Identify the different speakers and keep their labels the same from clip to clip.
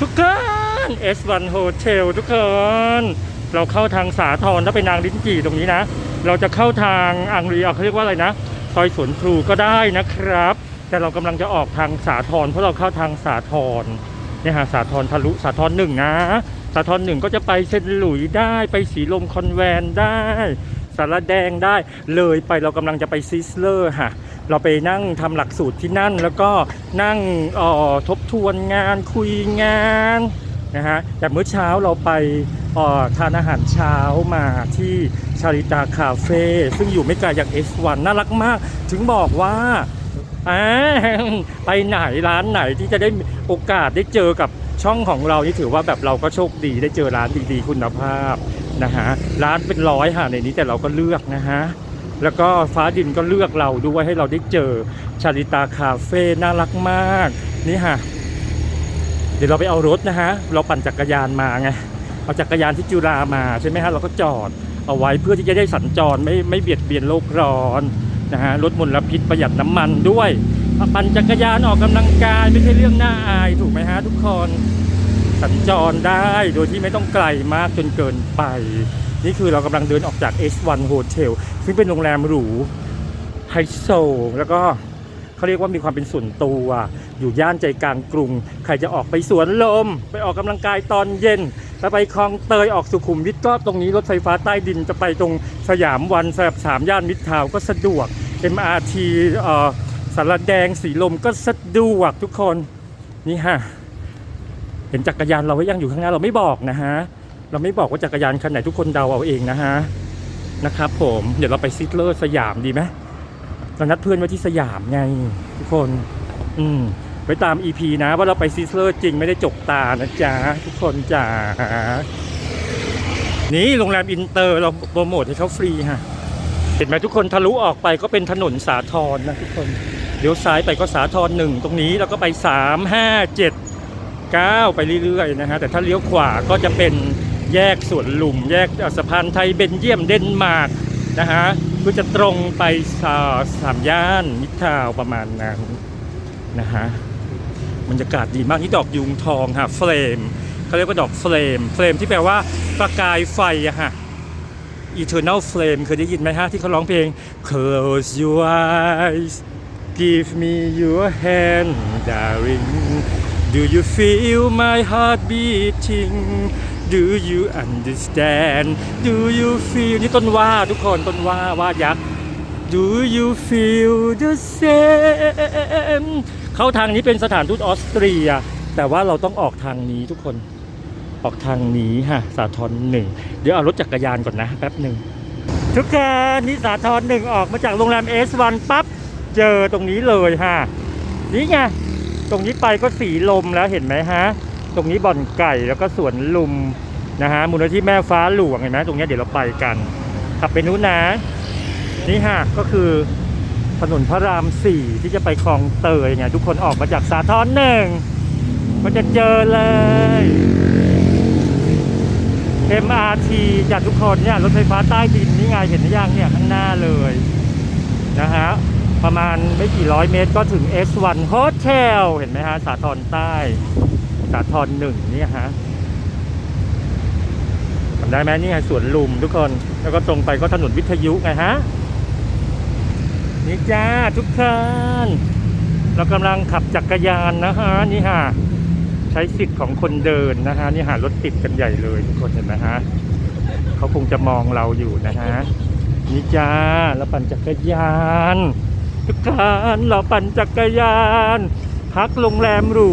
Speaker 1: ทุกคน S1 Hotel ทุกคน เราเข้าทางสาทรถ้าเป็นนางลิ้นจี่ตรงนี้นะ เราจะเข้าทางอังรีเอาเขาเรียกว่าอะไรนะซอยสวนพลูก็ได้นะครับ แต่เรากำลังจะออกทางสาทรเพราะเราเข้าทางสาทรเนี่ยฮะสาทรทะลุสาทรหนึ่งนะ สาทรหนึ่งก็จะไปเซนหลุยได้ไปสีลมคอนแวนได้ สารแดงได้ เลยไปเรากำลังจะไปซิสเลอร์ค่ะ เราไปนั่งทำหลักสูตรที่นั่น แล้วก็นั่งออทบทวนงานคุยงานนะฮะแต่เมื่อเช้าเราไปออทานอาหารเช้ามาที่ชาริตาคาเฟ่ซึ่งอยู่ไม่ไกลจาก S1 น่ารักมาก ถึงบอกว่าอ่าไปไหนร้านไหนที่จะได้โอกาสได้เจอกับช่องของเรานี่ถือว่าแบบเราก็โชคดีได้เจอร้านดีๆคุณภาพ นะฮะร้านเป็นร้อยค่ะในนี้แต่เราก็เลือกนะฮะแล้วก็ฟ้าดินก็เลือกเราด้วยให้เราได้เจอชาลิตาคาเฟ่น่ารักมาก นี่ฮะเดี๋ยวเราไปเอารถนะฮะเราปั่นจักรยานมาไงเอาจักรยานที่จุฬามาใช่ไหมฮะเราก็จอดเอาไว้เพื่อที่จะได้สัญจรไม่ไม่เบียดเบียนโลกร้อนนะฮะลดมลพิษประหยัดน้ำมันด้วยปั่นจักรยานออกกำลังกายไม่ใช่เรื่องน่าอายถูกไหมฮะทุกคน สัญจรได้โดยที่ไม่ต้องไกลมากจนเกินไป นี่คือเรากำลังเดินออกจาก S1 Hotel ซึ่งเป็นโรงแรมหรูไฮโซแล้วก็เขาเรียกว่ามีความเป็นส่วนตัวอยู่ย่านใจกลางกรุง ใครจะออกไปสวนลม ไปออกกำลังกายตอนเย็นแล้วไปคลองเตยออกสุขุมวิทก็ตรงนี้รถไฟฟ้าใต้ดินจะไปตรงสยามวันสยามสามย่านมิตรทาวก็สะดวก MRT เอ่อสารแดงสีลมก็สะดวกทุกคนนี่ฮะ ห็นจักรยานเราไว้ยังอยู่ข้างหน้าเราไม่บอกนะฮะเราไม่บอกว่าจักรยานคันไหนทุกคนเดาเอาเองนะฮะนะครับผมเดี๋ยวเราไปซิตเลอร์สยามดีไหมเรานัดเพื่อนไว้ที่สยามไงทุกคน อืมไว้ตาม EP นะว่าเราไปซิตเลอร์จริงไม่ได้จกตานะจ๊ะ ทุกคนจ๋านี่โรงแรมอินเตอร์เราโปรโมทให้เขาฟรีฮะ เห็นไหมทุกคนทะลุออกไปก็เป็นถนนสาทรนะทุกคนเลี้ยวซ้ายไปก็สาทรหนึ่งตรงนี้แล้วก็ไปสามห้าเจ็ด ก้าวไปเรื่อยๆนะฮะแต่ถ้าเลี้ยวขวาก็จะเป็นแยกสวนลุม แยกสะพานไทยเบนเยียมเดนมาร์กนะฮะก็จะตรงไปสาสามย่านมิตรทาวประมาณนั้นนะฮะบรรยากาศดีมากนี่ดอกยุงทองค่ะเฟลมเขาเรียกว่าดอกเฟลมเฟลมที่แปลว่าประกายไฟอะฮะ Eternal Flame เคยได้ยินไหมฮะ ที่เขาร้องเพลง Close your eyes Give me your hand darling Do you feel my heart beating Do you understand Do you feel นี่ต้นว่าทุกคนต้นว่าว่ายักษ์ Do you feel the same เข้าทางนี้เป็นสถานทูตออสเตรีย แต่ว่าเราต้องออกทางนี้ทุกคนออกทางนี้ฮะสาทรหนึ่งเดี๋ยวเอารถจักรยานก่อนนะแป๊บหนึ่งทุกคนนี่สาทรหนึ่งออกมาจากโรงแรม S1 ปั๊บเจอตรงนี้เลยฮะนี่ไง ตรงนี้ไปก็สีลมแล้วเห็นไหมฮะ ตรงนี้บ่อนไก่แล้วก็สวนลุมนะฮะมูลนิธิแม่ฟ้าหลวงเห็นไหมตรงนี้เดี๋ยวเราไปกันขับไปนู้นนะ นี่ฮะก็คือถนนพระรามสี่ที่จะไปคลองเตยไงทุกคนออกมาจากสาทรหนึ่งก็จะเจอเลย MRT จากทุกคนเนี่ยรถไฟฟ้าใต้ดินนี่ไงเห็นหรือยังเนี่ยข้างหน้าเลยนะฮะ ประมาณไม่กี่ร้อยเมตรก็ถึง S1 Hotel เห็นไหมฮะ สาทรใต้ สาทรหนึ่งนี่ฮะจำได้ไหมนี่ไงสวนลุมทุกคน แล้วก็ตรงไปก็ถนนวิทยุไงฮะ นี่จ้าทุกคนเรากำลังขับจักรยานนะฮะ นี่ฮะ ใช้สิทธิ์ของคนเดินนะฮะ นี่หารถติดกันใหญ่เลยทุกคนเห็นไหมฮะเขาคงจะมองเราอยู่นะฮะนี่จ้าเราปั่นจักรยาน ทุกคนเราปั่นจักรยาน พักโรงแรมหรู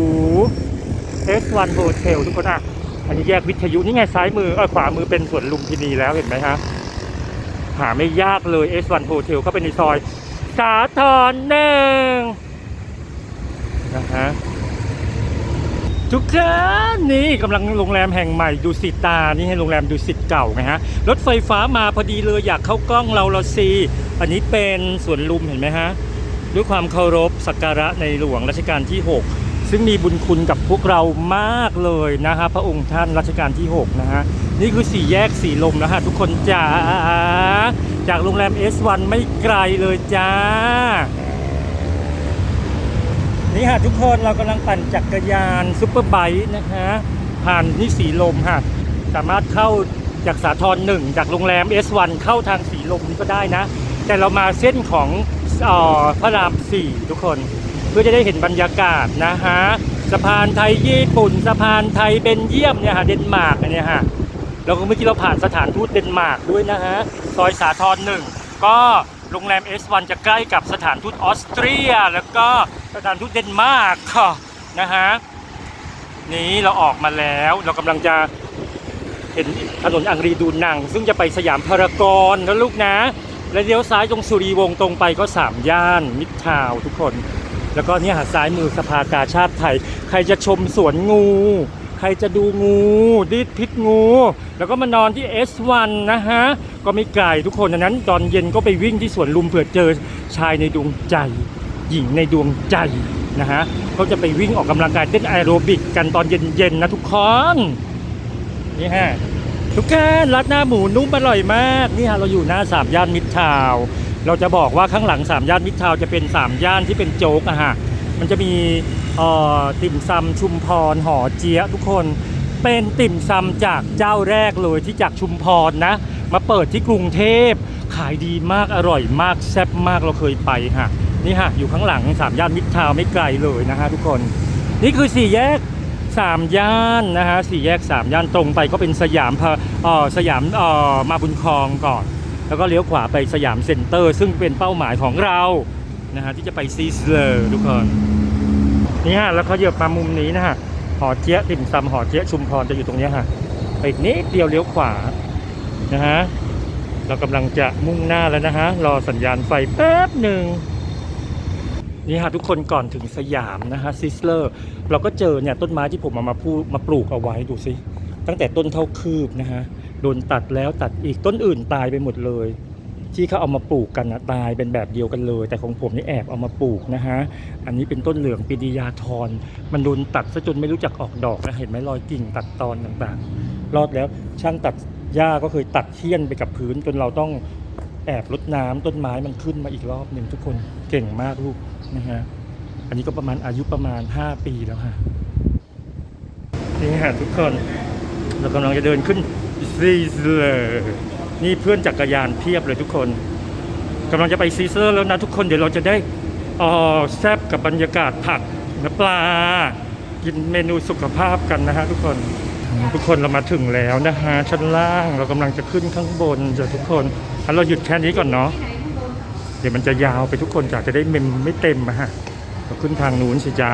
Speaker 1: เอสวันโฮเทลทุกคนอะ อันนี้แยกวิทยุนี่ไงซ้ายมือเออขวามือเป็นสวนลุมพินีแล้วเห็นไหมฮะ หาไม่ยากเลยเอสวันโฮเข้าไปในซอย สาทรหนึ่งนะฮะ ทุกคนนี่กำลังโรงแรมแห่งใหม่ดูสิตา นี่ให้โรงแรมดูสิตเก่าไงฮะ รถไฟฟ้ามาพอดีเลยอยากเข้ากล้องเราละซีอันนี้เป็นสวนลุมเห็นไหมฮะ ด้วยความเคารพสักการะในหลวงรัชกาลที่ 6 ซึ่งมีบุญคุณกับพวกเรามากเลยนะฮะพระองค์ท่านรัชกาลที่ 6 นะฮะ นี่คือสี่แยกสี่ลมนะฮะทุกคนจ๋าจากโรงแรม S1 ไม่ไกลเลยจ้า นี่ฮะทุกคนเรากำลังปั่นจักรยานซุปเปอร์ไบค์นะคะ ผ่านนี่สีลมฮะสามารถเข้าจากสาทรหนึ่งจากโรงแรม S1 เข้าทางสีลมนี้ก็ได้นะ แต่เรามาเส้นของออพระรามสี่ทุกคน เพื่อจะได้เห็นบรรยากาศนะฮะสะพานไทยญี่ปุ่น สะพานไทยเบนเยียมเนี่ยฮะเดนมาร์กเนี่ยฮะแล้วก็เมื่อกี้เราผ่านสถานทูตเดนมาร์กด้วยนะฮะซอยสาทรหนึ่งก็โรงแรม S1 จะใกล้กับสถานทูตออสเตรีย แล้วก็ สถานทูตเดนมาร์กค่ะนะฮะนี้เราออกมาแล้วเรากำลังจะเห็นถนนอังรีดูนัง ซึ่งจะไปสยามพารากอนนะลูกนะ และเลี้ยวซ้ายตรงสุรีวงตรงไปก็สามย่านมิตรทาวทุกคน แล้วก็เนี่ยหาซ้ายมือสภากาชาติไทย ใครจะชมสวนงู ใครจะดูงูดิดพิษงู แล้วก็มานอนที่ S1 นะฮะ ก็ไม่ไกลทุกคนดังนั้น ตอนเย็นก็ไปวิ่งที่สวนลุมเผื่อเจอชายในดวงใจ หญิงในดวงใจนะฮะเขาจะไปวิ่งออกกำลังกายเต้นแอโรบิกกันตอนเย็นๆนะทุกคนนี่ฮะทุกท่านรัดหน้าหมูนุ่มอร่อยมากนี่ฮะเราอยู่หน้าสามย่านมิตรทาวเราจะบอกว่าข้างหลังสามย่านมิตรทาวจะเป็นสามย่านที่เป็นโจ๊กอะฮะมันจะมีเอ่อติ่มซำชุมพรหอเจี๊ยทุกคนเป็นติ่มซำจากเจ้าแรกเลยที่จากชุมพรนะ มาเปิดที่กรุงเทพขายดีมากอร่อยมากแซ่บมากเราเคยไปฮะ นี่ฮะอยู่ข้างหลังสามย่านมิตรทาวไม่ไกลเลยนะฮะทุกคน นี่คือสี่แยกสามย่านนะฮะสี่แยกสามย่านตรงไปก็เป็นสยามพะเอ่อสยามเอ่อมาบุญครองก่อน แล้วก็เลี้ยวขวาไปสยามเซ็นเตอร์ ซึ่งเป็นเป้าหมายของเรานะฮะที่จะไปซีสเลอร์ทุกคนนี่ฮะแล้วเขาเหยียบมามุมนี้นะฮะหอเจี๊ยติ่มซำหอเจี๊ยชุมพรจะอยู่ตรงนี้ฮะไปอีกนิดเดียวเลี้ยวขวานะฮะเรากำลังจะมุ่งหน้าแล้วนะฮะรอสัญญาณไฟแป๊บหนึ่ง นี่ฮะทุกคนก่อนถึงสยามนะฮะซิสเลอร์เราก็เจอเนี่ยต้นไม้ที่ผมเอามาพูมาปลูกเอาไว้ดูสิตั้งแต่ต้นเท่าคืบนะฮะโดนตัดแล้วตัดอีกต้นอื่นตายไปหมดเลย ที่เขาเอามาปลูกกันนะตายเป็นแบบเดียวกันเลย แต่ของผมนี่แอบเอามาปลูกนะฮะอันนี้เป็นต้นเหลืองปีดียาทรมันโดนตัดซะจนไม่รู้จักออกดอกนะเห็นไหมรอยกิ่งตัดตอนต่างๆ รอดแล้วช่างตัดหญ้าก็เคยตัดเที้ยนไปกับพื้นจนเราต้องแอบรดน้ำต้นไม้มันขึ้นมาอีกรอบหนึ่งทุกคนเก่งมากลูก นะฮะอันนี้ก็ประมาณอายุประมาณ 5 ปีแล้วฮะนี่ฮะทุกคนเรากำลังจะเดินขึ้นซีเซอร์นี่เพื่อนจักรยานเพียบเลยทุกคนกำลังจะไปซีเซอร์แล้วนะทุกคนเดี๋ยวเราจะได้เออแซบกับบรรยากาศผักและปลา กินเมนูสุขภาพกันนะฮะทุกคนทุกคนเรามาถึงแล้วนะฮะชั้นล่างเรากำลังจะขึ้นข้างบนจะทุกคนอันเราหยุดแค่นี้ก่อนเนาะ เดี๋ยวมันจะยาวไปทุกคนจากจะได้เมมไม่เต็มอะฮะเราขึ้นทางนู้นสิจ้า